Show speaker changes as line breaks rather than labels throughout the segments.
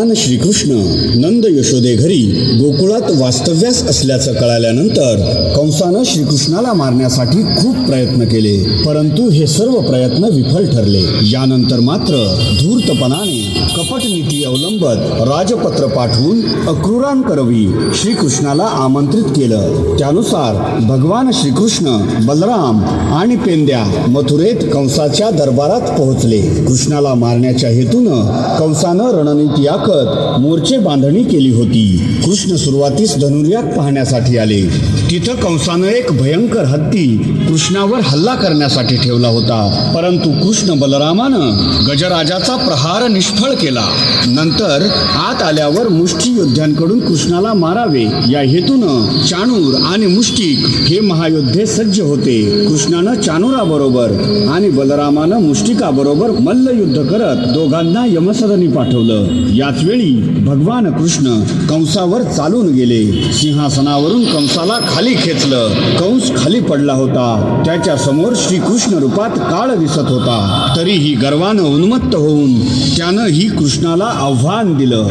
भगवान श्रीकृष्ण नंद यशोदे घरी गोकुळात वास्तव्यास असल्याचं कळाल्यानंतर कंसानं श्रीकृष्णाला मारण्यासाठी खूप प्रयत्न केले परंतु हे सर्व प्रयत्न विफल ठरले. यानंतर मात्र धूर्तपणाने कपट नीती अवलंबत राजपत्र पाठवून अक्रूरान करवी श्रीकृष्णाला आमंत्रित केलं. त्यानुसार भगवान श्रीकृष्ण बलराम आणि पेंद्या मथुरेत कंसाच्या दरबारात पोहोचले. कृष्णाला मारण्याच्या हेतूनं कंसानं रणनीती आखत मोर्चे बांधणी केली होती. कृष्ण सुरुवातीस धनुर्याग पाहण्यासाठी आले. तिथं कंसानं एक भयंकर हत्ती कृष्णावर हल्ला करण्यासाठी ठेवला होता. परंतु कृष्ण बलरामानं गजराजाचा प्रहार निष्फळ गोंधळ केला. नंतर आत आल्यावर मुष्ठी योद्ध्यांकडून कृष्णाला मारावे. या हेतून चाणूर आणि मुष्टिक हे महायोद्धे सज्ज होते. कृष्णानं चाणुराबरोबर आणि बलरामानं मुष्टिकाबरोबर मल्लयुद्ध करत दोघांना यमसदनी पाठवलं. याच वेळी भगवान कृष्ण कंसावर चालून गेले. सिंहासनावरून कंसाला खाली खेचलं. कंस खाली पडला होता. त्याच्यासमोर श्रीकृष्ण रूपात काळ दिसत होता. तरीही गर्वानं उन्मत्त होऊन त्यानं ही कृष्णाला आव्हान दिलं.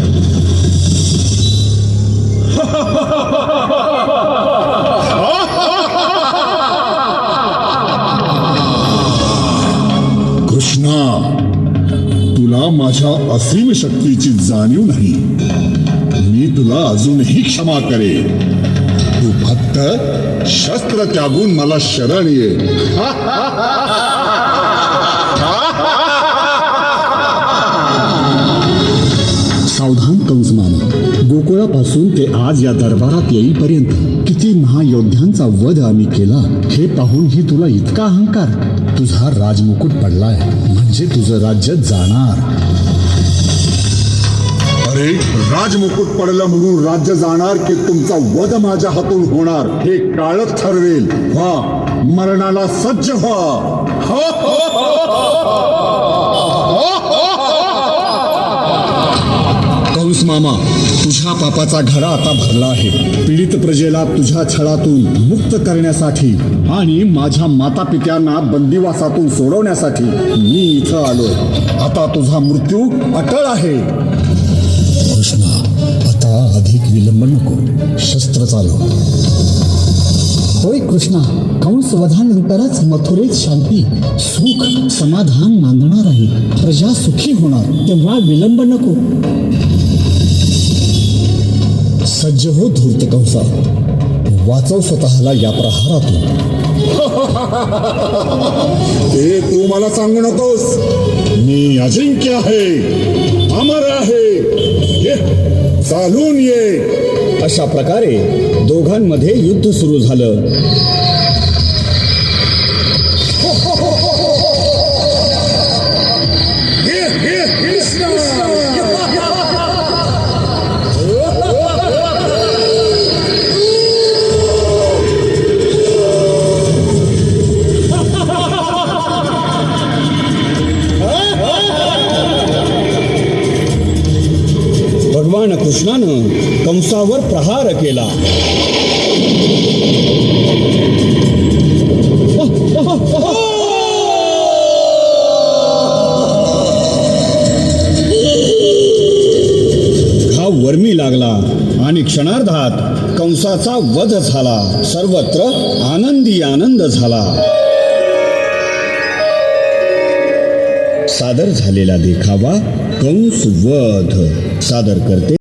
कृष्णा तुला माझ्या असीम शक्तीची जाणीव नाही. मी तुला अजूनही क्षमा करेन. तू फक्त शस्त्र त्यागून मला शरण ये.
गोकुळापासून ते आज या दरबारात येईपर्यंत किती महायोद्ध्यांचा वध आम्ही केला हे पाहूनही तुला इतका अहंकार तुझा राजमुकुट पडलाय म्हणजे तुझं राज्य जाणार
अरे राजमुकुट पडलं म्हणून राज्य जाणार की तुमचा वध माझ्या हातून होणार हे काळच ठरवेल व्हा मरणाला सज्ज व्हा
कंस मामा तुझ्या पापाचा घडा आता भरला आहे. पीडित प्रजेला तुझ्या छळातून मुक्त करण्यासाठी आणि माझ्या माता पित्यांना बंदिवासातून सोडवण्यासाठी मी इथं आलोय आता तुझा मृत्यू अटळ आहे. कृष्णा आता अधिक विलंब नको. शस्त्र चालव. होय कृष्णा कंस वधानंतरच मथुरेत शांती सुख समाधान नांदणार आहे. प्रजा सुखी होणार तेव्हा विलंब नको. सज्ज हो धूर्त कंसा वाचव स्वतःला या प्रहारातून.
ते तू मला सांगू नकोस. मी अजिंक्य आहे. अमर आहे. ये, चालून ये.
अशा प्रकारे दोघांमध्ये युद्ध सुरू झालं. भगवान कृष्णानं कंसावर प्रहार केला. घाव वर्मी लागला आणि क्षणार्धात कंसाचा वध झाला. सर्वत्र आनंदी आनंद झाला. सादर झालेला देखावा कंस वध सादर करते.